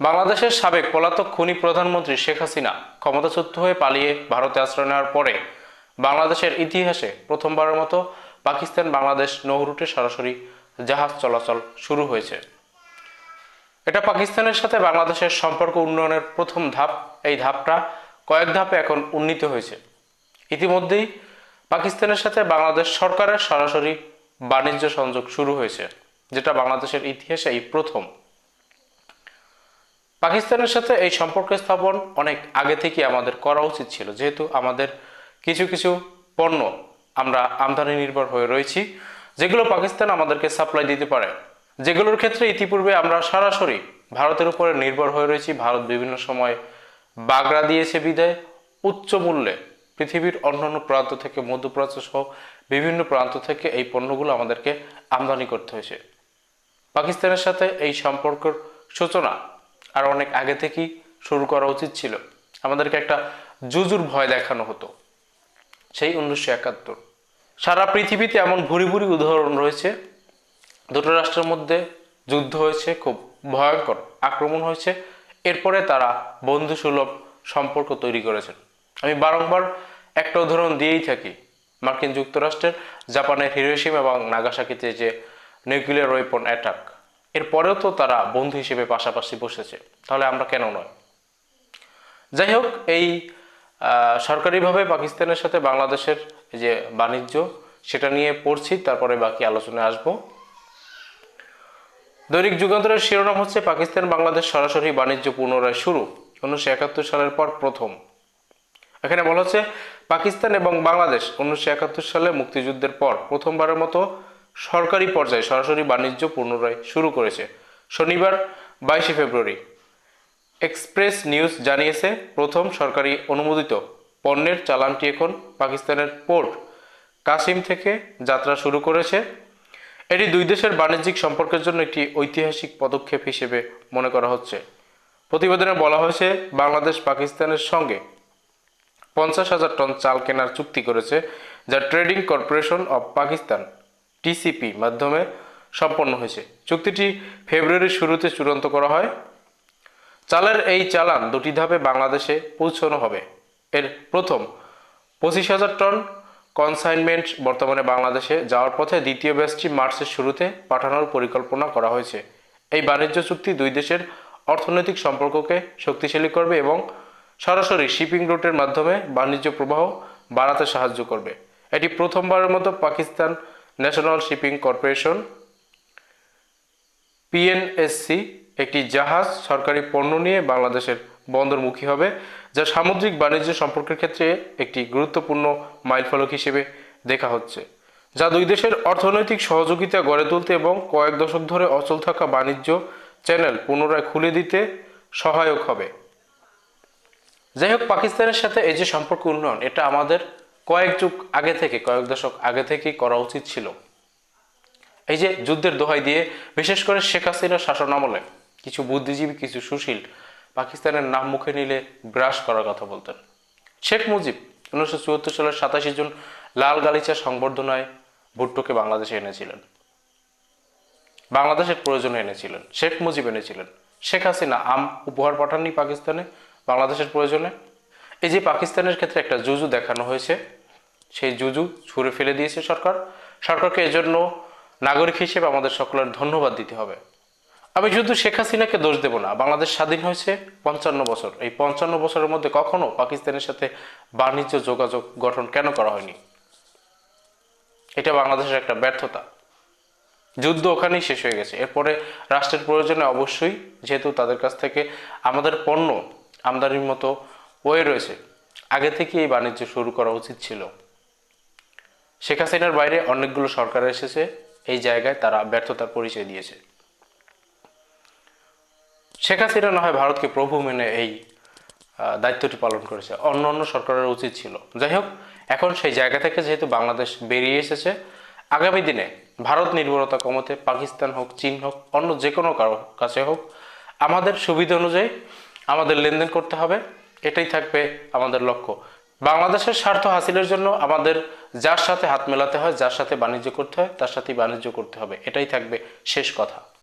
বাংলাদেশের সাবেক পলাতক খুনি প্রধানমন্ত্রী শেখ হাসিনা ক্ষমতাচ্যুত হয়ে পালিয়ে ভারতে আশ্রয় নেওয়ার পরে বাংলাদেশের ইতিহাসে প্রথমবারের মতো পাকিস্তান বাংলাদেশ নৌরুটে সরাসরি জাহাজ চলাচল শুরু হয়েছে। এটা পাকিস্তানের সাথে বাংলাদেশের সম্পর্ক উন্নয়নের প্রথম ধাপ। এই ধাপটা কয়েক ধাপে এখন উন্নীত হয়েছে। ইতিমধ্যেই পাকিস্তানের সাথে বাংলাদেশ সরকারের সরাসরি বাণিজ্য সংযোগ শুরু হয়েছে, যেটা বাংলাদেশের ইতিহাসে এই প্রথম। পাকিস্তানের সাথে এই সম্পর্ক স্থাপন অনেক আগে থেকে আমাদের করা উচিত ছিল। যেহেতু আমাদের কিছু কিছু পণ্য আমরা আমদানি নির্ভর হয়ে রয়েছি, যেগুলো পাকিস্তান আমাদেরকে সাপ্লাই দিতে পারে। যেগুলোর ক্ষেত্রে ইতিপূর্বে আমরা সরাসরি ভারতের উপরে নির্ভর হয়ে রয়েছি। ভারত বিভিন্ন সময় বাগড়া দিয়েছে বিদায়, উচ্চ মূল্যে পৃথিবীর অন্যান্য প্রান্ত থেকে মধ্যপ্রাচ্য সহ বিভিন্ন প্রান্ত থেকে এই পণ্যগুলো আমাদেরকে আমদানি করতে হয়েছে। পাকিস্তানের সাথে এই সম্পর্কের সূচনা আর অনেক আগে থেকেই শুরু করা উচিত ছিল। আমাদেরকে একটা জুজুর ভয় দেখানো হতো। সেই উনিশশো একাত্তর। সারা পৃথিবীতে এমন ভুরি ভুরি উদাহরণ রয়েছে। দুটো রাষ্ট্রের মধ্যে যুদ্ধ হয়েছে, খুব ভয়ঙ্কর আক্রমণ হয়েছে। এরপরে তারা বন্ধুসুলভ সম্পর্ক তৈরি করেছেন। আমি বারংবার একটা উদাহরণ দিয়েই থাকি। মার্কিন যুক্তরাষ্ট্রের জাপানের হিরোশিম এবং নাগাসাকিতে যে নিউক্লিয়ার ওয়েপন অ্যাটাক। এরপরেও তো তারা বন্ধু হিসেবে পাশাপাশি বসেছে, তাহলে আমরা কেন নয়? যাই হোক, এই সরকারিভাবে পাকিস্তানের সাথে বাংলাদেশের যে বাণিজ্য, সেটা নিয়ে পড়ছি, তারপরে বাকি আলোচনায় আসব। দৈনিক যুগান্তরের শিরোনাম হচ্ছে পাকিস্তান বাংলাদেশ সরাসরি বাণিজ্য পুনরায় শুরু, উনিশশো একাত্তর সালের পর প্রথম। এখানে বলা হচ্ছে, পাকিস্তান এবং বাংলাদেশ উনিশশো একাত্তর সালে মুক্তিযুদ্ধের পর প্রথমবারের মতো সরকারি পর্যায়ে সরাসরি বাণিজ্য পুনরায় শুরু করেছে। শনিবার, বাইশে ফেব্রুয়ারি। এক্সপ্রেস নিউজ জানিয়েছে, প্রথম সরকারি অনুমোদিত পণ্যের চালানটি এখন পাকিস্তানের পোর্ট কাসিম থেকে যাত্রা শুরু করেছে। এটি দুই দেশের বাণিজ্যিক সম্পর্কের জন্য একটি ঐতিহাসিক পদক্ষেপ হিসেবে মনে করা হচ্ছে। প্রতিবেদনে বলা হয়েছে, বাংলাদেশ পাকিস্তানের সঙ্গে পঞ্চাশ হাজার টন চাল কেনার চুক্তি করেছে, যা trading corporation of Pakistan. TCP মাধ্যমে সম্পন্ন হয়েছে। চুক্তিটি ফেব্রুয়ারির শুরুতে চূড়ান্ত করা হয়। চালের এই চালান দুটি ধাপে বাংলাদেশে পৌঁছানো হবে। এর প্রথম পঁচিশ হাজার টন কনসাইনমেন্ট বর্তমানে বাংলাদেশে যাওয়ার পথে দ্বিতীয় ব্যাচটি মার্চের শুরুতে পাঠানোর পরিকল্পনা করা হয়েছে। এই বাণিজ্য চুক্তি দুই দেশের অর্থনৈতিক সম্পর্ককে শক্তিশালী করবে এবং সরাসরি শিপিং রুটের মাধ্যমে বাণিজ্য প্রবাহ বাড়াতে সাহায্য করবে। এটি প্রথমবারের মতো Pakistan national shipping corporation PNSC একটি জাহাজ সরকারি পণ্য নিয়ে বাংলাদেশের বন্দরমুখী হবে, যা সামুদ্রিক বাণিজ্য সম্পর্কের ক্ষেত্রে একটি গুরুত্বপূর্ণ মাইলফলক হিসেবে দেখা হচ্ছে। যা দুই দেশের অর্থনৈতিক সহযোগিতা গড়ে তুলতে এবং কয়েক দশক ধরে অচল থাকা বাণিজ্য চ্যানেল পুনরায় খুলে দিতে সহায়ক হবে। যাই হোক, পাকিস্তানের সাথে এই যে সম্পর্ক উন্নয়ন, এটা আমাদের কয়েক যুগ আগে থেকে, কয়েক দশক আগে থেকেই করা উচিত ছিল। এই যে যুদ্ধের দোহাই দিয়ে, বিশেষ করে শেখ হাসিনার শাসন আমলে কিছু বুদ্ধিজীবী, কিছু সুশীল পাকিস্তানের নাম মুখে নিলে গ্রাস করার কথা বলতেন। শেখ মুজিব উনিশশো চুয়াত্তর সালের সাতাশে জুন লাল গালিচা সংবর্ধনায় ভুট্টোকে বাংলাদেশে এনেছিলেন। বাংলাদেশের প্রয়োজনে এনেছিলেন, শেখ মুজিব এনেছিলেন। শেখ হাসিনা আম উপহার পাঠাননি পাকিস্তানে, বাংলাদেশের প্রয়োজনে। এই যে পাকিস্তানের ক্ষেত্রে একটা জুজু দেখানো হয়েছে সেই জুজু ছুঁড়ে ফেলে দিয়েছে সরকার। সরকারকে এজন্য নাগরিক হিসেবে আমাদের সকলের ধন্যবাদ দিতে হবে। আমি শুধু শেখ হাসিনাকে দোষ দেব না, বাংলাদেশ স্বাধীন হয়েছে পঞ্চান্ন বছর। এই পঞ্চান্ন বছরের মধ্যে কখনো পাকিস্তানের সাথে বাণিজ্য যোগাযোগ গঠন কেন করা হয়নি? এটা বাংলাদেশের একটা ব্যর্থতা। যুদ্ধ ওখানেই শেষ হয়ে গেছে। এরপরে রাষ্ট্রের প্রয়োজনে অবশ্যই, যেহেতু তাদের কাছ থেকে আমাদের পণ্য আমদানির মতো ওয়ে রয়েছে, আগে থেকে এই বাণিজ্য শুরু করা উচিত ছিল। শেখ হাসিনার বাইরে অনেকগুলো সরকার এসেছে। এই জায়গায় তারা ব্যর্থতার পরিচয় দিয়েছে। শেখ হাসিনা না হয় ভারতকে প্রভু মেনে এই দায়িত্বটি পালন করেছে। অন্য অন্য সরকারের উচিত ছিল। যাই হোক, এখন সেই জায়গা থেকে যেহেতু বাংলাদেশ বেরিয়ে এসেছে, আগামী দিনে ভারত নির্ভরতা কমাতে, পাকিস্তান হোক, চীন হোক, অন্য যে কোনো কারও কাছে হোক, আমাদের সুবিধা অনুযায়ী আমাদের লেনদেন করতে হবে। এটাই থাকবে আমাদের লক্ষ্য। বাংলাদেশের স্বার্থ হাসিলের জন্য আমাদের যার সাথে হাত মেলাতে হয়, যার সাথে বাণিজ্য করতে হয়, তার সাথেই বাণিজ্য করতে হবে। এটাই থাকবে শেষ কথা।